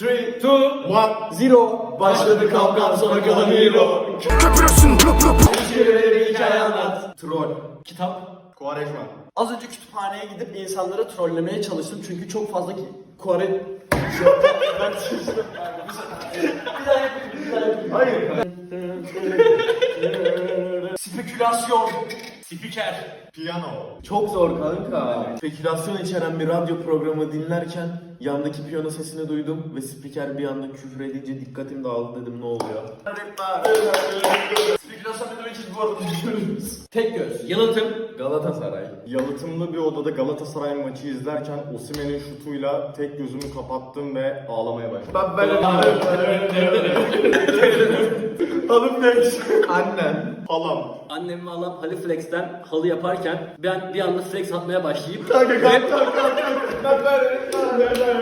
3, 2, 1, 0 Başladı kavgam sonra kalan hero Şiirleri hikaye anlat Troll Kitap Kuvarejma. Az önce kütüphaneye gidip insanları trollemeye çalıştım çünkü çok fazla ki Kore... ben. Bir daha yapayım, bir daha yapayım. Hayır. Spekülasyon. Spiker. Piyano. Çok zor kanka. Spekülasyon içeren bir radyo programı dinlerken yandaki piyano sesini duydum ve spiker bir anda küfür edince dikkatim dağıldı dedim ne oluyor? Spekülasyon ne demek bu arada. Tek göz. Yalıtım. Galatasaray. Yalıtımlı bir odada Galatasaray maçı izlerken Osimhen'in şutuyla tek gözümü kapattım ve ağlamaya başladım. Ben Ne? Annem. Halam. Annem ve halam halı flex'ten halı yaparken ben bir anda flex atmaya başlayıp Kanka kanka kanka kanka. Ben böyle